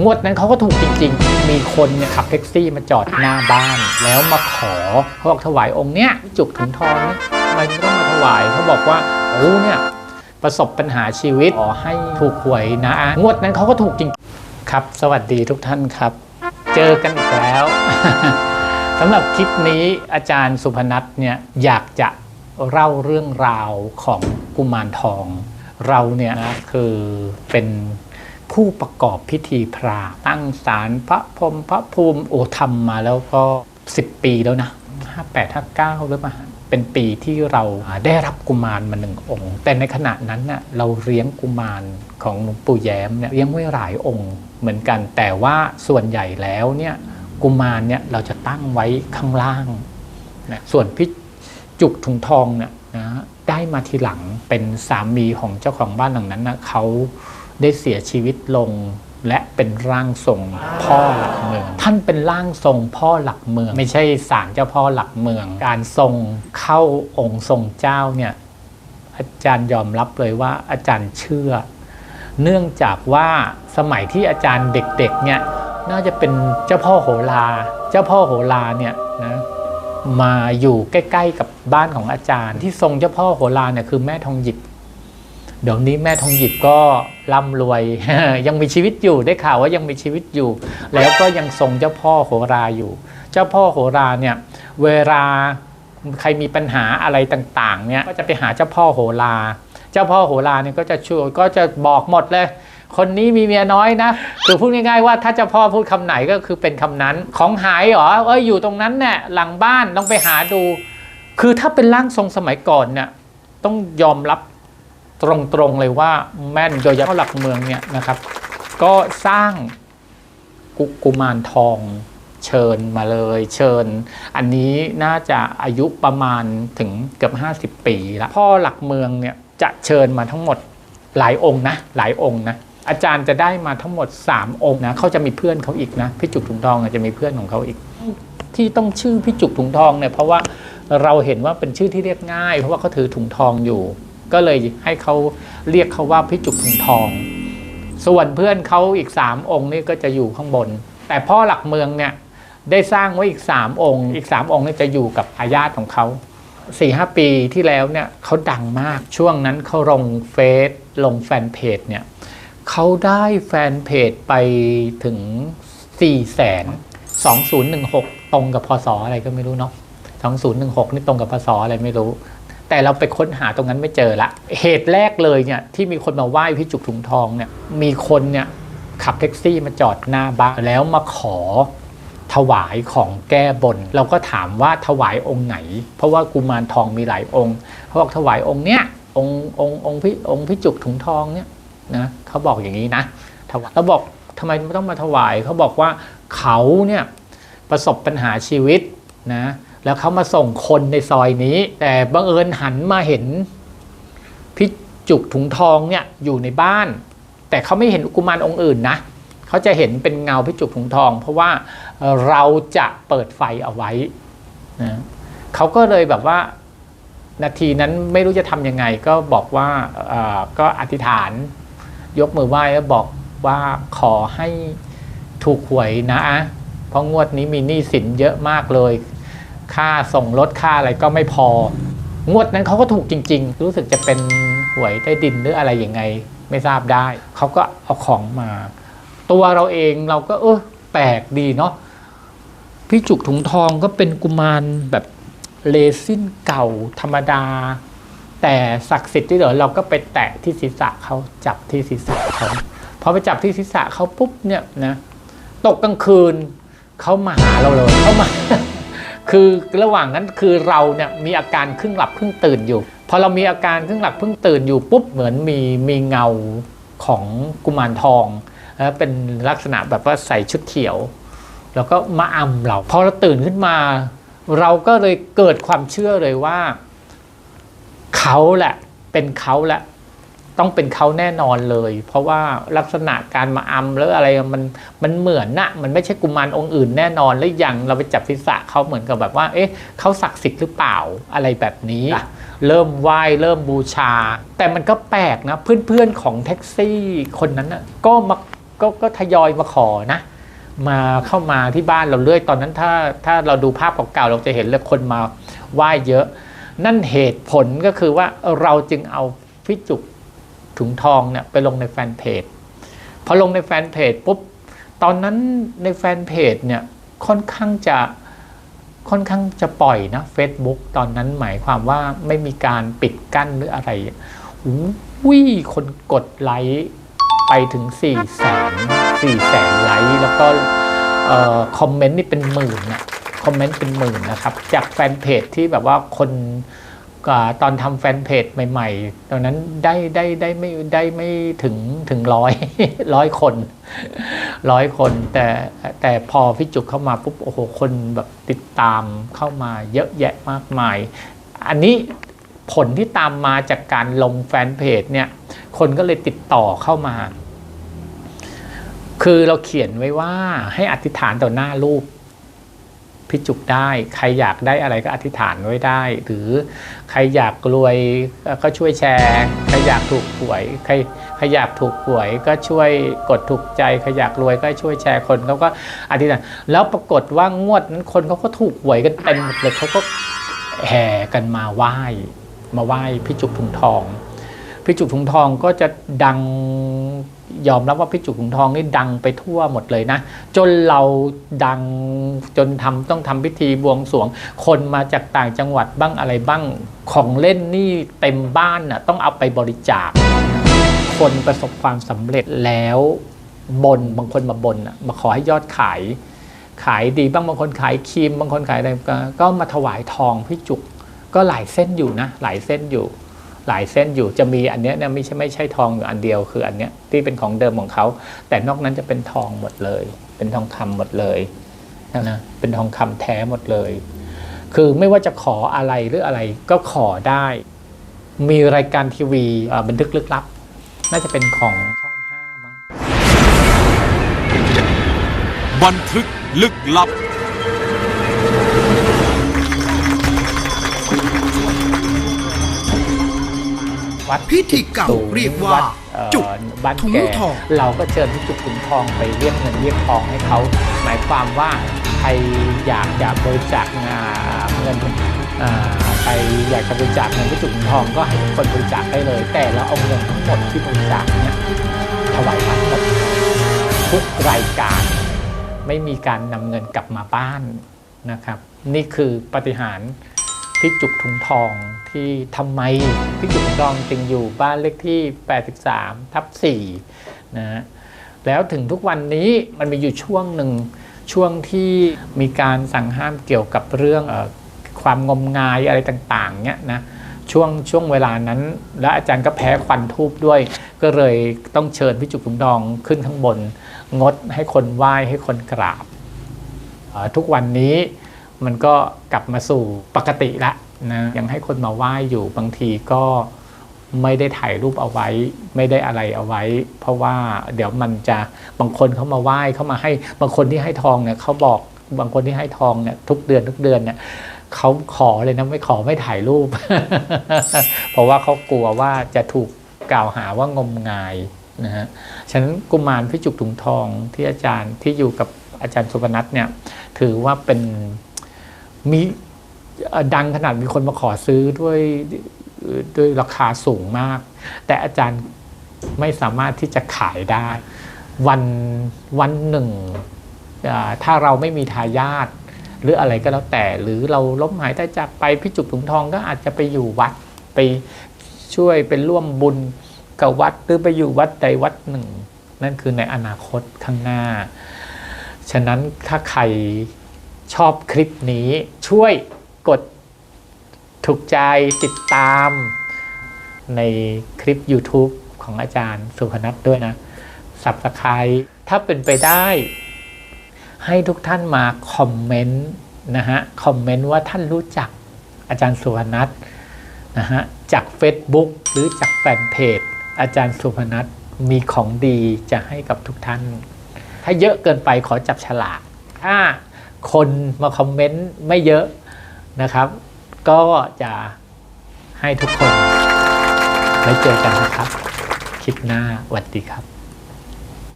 งวดนั้นเขาก็ถูกจริง ๆ มีคนเนี่ยขับแท็กซี่มาจอดหน้าบ้าน แล้วมาขอเขาบอกถวายองค์เนี้ยจุกถุงทองเนี่ยทำไมถึงต้องมาถวายเขาบอกว่าโอ้เนี่ยประสบปัญหาชีวิตขอให้ถูกหวยนะ งวดนั้นเขาก็ถูกจริงครับ สวัสดีทุกท่านครับ เจอกันอีกแล้วสำหรับคลิปนี้อาจารย์สุพนัทเนี่ยอยากจะเล่าเรื่องราวของกุมารทอง เราเนี่ยนะคือเป็น ผู้ประกอบพิธีพราหมณ์ตั้งศาลพระพรมพระภูมิโอทำมาแล้วก็ 10 ปีแล้วนะ 58 59หรือเปล่าเป็นปีที่เราได้รับกุมารมาหนึ่งองค์ แต่ในขณะนั้นน่ะเราเลี้ยงกุมารของหลวงปู่แย้มเนี่ยเลี้ยงไว้หลายองค์เหมือนกัน แต่ว่าส่วนใหญ่แล้วเนี่ยกุมารเนี่ยเราจะตั้งไว้ข้างล่างนะส่วนพิจุกถุงทองเนี่ยนะได้มาทีหลังเป็นสามีของเจ้าของบ้านหลังนั้นนะเขา ได้เสียชีวิตลง และเป็นร่างทรงพ่อหลักเมือง ท่านเป็นร่างทรงพ่อหลักเมือง ไม่ใช่ศาลเจ้าพ่อหลักเมือง การทรงเข้าองค์ทรงเจ้าเนี่ยอาจารย์ยอมรับเลยว่าอาจารย์เชื่อ เนื่องจากว่าสมัยที่อาจารย์เด็กๆเนี่ยน่าจะเป็นเจ้าพ่อโหราเจ้าพ่อโหราเนี่ยนะมาอยู่ใกล้ ๆ กับบ้านของอาจารย์ ที่ทรงเจ้าพ่อโหราเนี่ยคือแม่ทองหยิบ เดี๋ยวนี้แม่ทองหยิบก็ร่ำรวย ยังมีชีวิตอยู่ได้ข่าวว่ายังมีชีวิตอยู่ แล้วก็ยังทรงเจ้าพ่อโหราอยู่ เจ้าพ่อโหราเนี่ยเวลาใครมีปัญหาอะไรต่างๆเนี่ยก็จะไปหาเจ้าพ่อโหรา เจ้าพ่อโหราเนี่ยก็จะช่วยก็จะบอกหมดเลย คนนี้มีเมียน้อยนะคือพูดง่ายๆว่าถ้าเจ้าพ่อพูดคำไหนก็คือเป็นคำนั้น ของหายเหรอเอ้ยอยู่ตรงนั้นเนี่ยหลังบ้านต้องไปหาดู คือถ้าเป็นร่างทรงสมัยก่อนเนี่ยต้องยอมรับ ตรงๆเลยว่าแม่นโดยเฉพาะหลักเมืองเนี่ยนะครับ ก็สร้างกุกุมารทองเชิญมาเลยเชิญ อันนี้น่าจะอายุประมาณถึงเกือบ 50 ปีล้วพ่อหลักเมืองเนี่ยจะเชิญมาทั้งหมดหลายองค์นะหลายองค์นะอาจารย์จะได้มาทั้งหมด 3 องค์นะเขาจะมีเพื่อนเขาอีกนะพี่จุกถุงทองจะมีเพื่อนของเขาอีก ที่ต้องชื่อพี่จุกถุงทองเนี่ยเพราะว่าเราเห็นว่าเป็นชื่อที่เรียกง่าย เพราะว่าเขาถือถุงทองอยู่ ก็เลยให้เขาเรียกเขาว่าพี่จุกถุงทอง ส่วนเพื่อนเขาอีกสามองค์นี่ก็จะอยู่ข้างบน แต่พ่อหลักเมืองเนี่ยได้สร้างไว้อีกสามองค์ อีกสามองค์นี่จะอยู่กับอาญาตของเขาสี่ห้าปีที่แล้วเนี่ยเขาดังมากช่วงนั้นเขาลงเฟซลงแฟนเพจเนี่ยเขาได้แฟนเพจไปถึง4ี่แสน2016ตรงกับพศอะไรก็ไม่รู้เนาะ2016นี่ตรงกับพศอะไรไม่รู้ แต่เราไปค้นหาตรงนั้นไม่เจอละ เหตุแรกเลยเนี่ยที่มีคนมาไหว้พี่จุกถุงทองเนี่ยมีคนเนี่ยขับแท็กซี่มาจอดหน้าบ้านแล้วมาขอถวายของแก้บน เราก็ถามว่าถวายองค์ไหน เพราะว่ากุมารทองมีหลายองค์เขาบอกถวายองค์เนี้ยองค์องค์องค์พี่องค์พี่จุกถุงทองเนี่ยนะเขาบอกอย่างนี้นะถวายเราบอกทำไมต้องมาถวายเขาบอกว่าเขาเนี่ยประสบปัญหาชีวิตนะ แล้วเขามาส่งคนในซอยนี้ แต่บังเอิญหันมาเห็นพี่จุกถุงทองเนี่ยอยู่ในบ้าน แต่เขาไม่เห็นกุมารองค์อื่นนะเขาจะเห็นเป็นเงาพี่จุกถุงทอง เพราะว่าเราจะเปิดไฟเอาไว้นะเขาก็เลยแบบว่านาทีนั้นไม่รู้จะทำยังไง ก็บอกว่าก็อธิษฐาน ยกมือไหว้แล้วบอกว่าขอให้ถูกหวยนะ เพราะงวดนี้มีหนี้สินเยอะมากเลย ค่าส่งรถค่าอะไรก็ไม่พอ งวดนั้นเขาก็ถูกจริง ๆ รู้สึกจะเป็นหวยใต้ดินหรืออะไรยังไง ไม่ทราบได้ เขาก็เอาของมา ตัวเราเองเราก็เออแปลกดีเนาะพี่จุกถุงทองก็เป็นกุมารแบบเลซินเก่าธรรมดา แต่ศักดิ์สิทธิ์ที่เหลือเราก็ไปแตะที่ศีรษะเขาจับที่ศีรษะเขาพอไปจับที่ศีรษะเขาปุ๊บเนี่ยนะตกกลางคืนเขามาหาเราเลยเขามา คือระหว่างนั้นคือเราเนี่ยมีอาการครึ่งหลับครึ่งตื่นอยู่ พอเรามีอาการครึ่งหลับครึ่งตื่นอยู่ปุ๊บเหมือนมีมีเงาของกุมารทองแล้วเป็นลักษณะแบบว่าใส่ชุดเขียว แล้วก็มาอำเราพอเราตื่นขึ้นมา เราก็เลยเกิดความเชื่อเลยว่า เขาแหละเป็นเขาแหละ ต้องเป็นเขาแน่นอนเลย เพราะว่าลักษณะการมาอำแล้วอะไรมันมันเหมือนนะมันไม่ใช่กุมารองค์อื่นแน่นอนแล้วอย่างเราไปจับศีรษะเขาเหมือนกับแบบว่า เอ๊ะเขาศักดิ์สิทธิ์หรือเปล่าอะไรแบบนี้ เริ่มไหว้เริ่มบูชา แต่มันก็แปลกนะ เพื่อนๆของแท็กซี่คนนั้นนะก็มาก็ก็ทยอยมาขอนะ มาเข้ามาที่บ้านเราเรื่อยตอนนั้นถ้าถ้าเราดูภาพเก่าๆเราจะเห็นเลยคนมาไหว้เยอะ นั่นเหตุผลก็คือว่าเราจึงเอาพี่จุก ถุงทองเนี่ยไปลงในแฟนเพจพอลงในแฟนเพจปุ๊บตอนนั้นในแฟนเพจเนี่ยค่อนข้างจะค่อนข้างจะปล่อยนะ Facebook ตอนนั้นหมายความว่าไม่มีการปิดกั้นหรืออะไรอุ้ยคนกดไลค์ไปถึง4ี่แสนสี่แสนไลค์แล้วก็คอมเมนต์นี่เป็นหมื่นนะคอมเมนต์เป็นหมื่นนะครับ จากแฟนเพจที่แบบว่าคน ตอนทำแฟนเพจใหม่ ๆ ตอนนั้นได้ได้ได้ไม่ได้ไม่ถึงถึงร้อยร้อยคนร้อยคน แต่แต่พอพี่จุกเข้ามาปุ๊บโอ้โหคนแบบติดตามเข้ามาเยอะแยะมากมาย อันนี้ผลที่ตามมาจากการลงแฟนเพจเนี่ย คนก็เลยติดต่อเข้ามา คือเราเขียนไว้ว่าให้อธิษฐานต่อหน้ารูป พิจุกได้ ใครอยากได้อะไรก็อธิษฐานไว้ได้ หรือใครอยากรวยก็ช่วยแชร์ใครอยากถูกหวยใครใครอยากถูกหวยก็ช่วยกดถูกใจใครอยากรวยก็ช่วยแชร์คนเขาก็อธิษฐานแล้วปรากฏว่างวดนั้นคนเขาก็ถูกหวยกันเต็มหมดเลยเขาก็แห่กันมาไหว้มาไหว้พิจุกถุงทอง พี่จุกถุงทองก็จะดังยอมรับว่าพี่จุกถุงทองนี่ดังไปทั่วหมดเลยนะ จนเราดังจนทำต้องทำพิธีบวงสรวง คนมาจากต่างจังหวัดบ้างอะไรบ้างของเล่นนี่เต็มบ้านน่ะต้องเอาไปบริจาค คนประสบความสำเร็จแล้วบนบางคนมาบนมาขอให้ยอดขาย ขายดีบ้างบางคนขายครีมบางคนขายอะไรก็ก็มาถวายทองพี่จุกก็หลายเส้นอยู่นะ หลายเส้นอยู่ หลายเส้นอยู่จะมีอันเนี้ยเนี่ยไม่ใช่ไม่ใช่ทองอยู่อันเดียวคืออันเนี้ยที่เป็นของเดิมของเขา แต่นอกนั้นจะเป็นทองหมดเลย เป็นทองคำหมดเลยนะเป็นทองคำแท้หมดเลย คือไม่ว่าจะขออะไรหรืออะไรก็ขอได้ มีรายการทีวีบันทึกลึกลับ น่าจะเป็นของช่องห้ามั้งบันทึกลึกลับ วัดพิธีเก่าสูงเรียกว่าดเอ่อจุกบ้านถุงแก่ทองเราก็เชิญพี่จุกถุงทองไปเรียกเงินเรียกทองให้เขา หมายความว่าใครอยากจะบริจาคงานเงินอ่าใครอยากจะบริจาคเงินพี่จุกถุงทองก็ให้ทุกคนบริจาคได้เลย แต่เราเอาเงินทั้งหมดที่บริจาคเนี่ยถวายวัดหมดทุกรายการไม่มีการนำเงินกลับมาบ้านนะครับ นี่คือปาฏิหารย์ พี่จุกถุงทองที่ทำไมพี่จุกถุงทองจึงอยู่บ้านเลขที่ 83 ทับ4นะฮะแล้วถึงทุกวันนี้มันมีอยู่ช่วงหนึ่งช่วงที่มีการสั่งห้ามเกี่ยวกับเรื่องอความงมงายอะไรต่างๆเนี่ยนะช่วงช่วงเวลานั้น แล้วอาจารย์ก็แพ้ควันทูบด้วย ก็เลยต้องเชิญพี่จุกถุงทองขึ้นข้างบน งดให้คนไหว้ให้คนกราบทุกวันนี้ มันก็กลับมาสู่ปกติละนะยังให้คนมาไหว้อยู่บางทีก็ไม่ได้ถ่ายรูปเอาไว้ ไม่ได้อะไรเอาไว้ เพราะว่าเดี๋ยวมันจะบางคนเขามาไหว้เขามาให้บางคนที่ให้ทองเนี่ยเขาบอกบางคนที่ให้ทองเนี่ยทุกเดือนทุกเดือนเนี่ยเขาขอเลยนะไม่ขอไม่ถ่ายรูป เพราะว่าเขากลัวว่าจะถูกกล่าวหาว่างมงายนะฮะฉะนั้นกุมารพิจุกถุงทองที่อาจารย์ที่อยู่กับอาจารย์สุพนัทเนี่ยถือว่าเป็น มีดังขนาดมีคนมาขอซื้อด้วยด้วยราคาสูงมาก แต่อาจารย์ไม่สามารถที่จะขายได้ วันวันหนึ่ง ถ้าเราไม่มีทายาทหรืออะไรก็แล้วแต่ หรือเราล้มหายตายจากไปพิจุกถุงทองก็อาจจะไปอยู่วัดไปช่วยเป็นร่วมบุญกับวัดหรือไปอยู่วัดใดวัดหนึ่ง นั่นคือในอนาคตข้างหน้า ฉะนั้นถ้าใคร ชอบคลิปนี้ช่วยกดถูกใจติดตาม ในคลิป YouTube ของอาจารย์สุพนัทด้วยนะสับสไครถ้าเป็นไปได้ ให้ทุกท่านมาคอมเมนต์นะฮะคอมเมนต์ว่าท่านรู้จักอาจารย์สุพนัทนะฮะจาก Facebook หรือจากแฟนเพจอาจารย์สุพนัทมีของดีจะให้กับทุกท่าน ถ้าเยอะเกินไปขอจับฉลากถ้า คนมาคอมเมนต์ไม่เยอะนะครับ ก็จะให้ทุกคนไว้เจอกันนะครับ คลิปหน้าสวัสดีครับ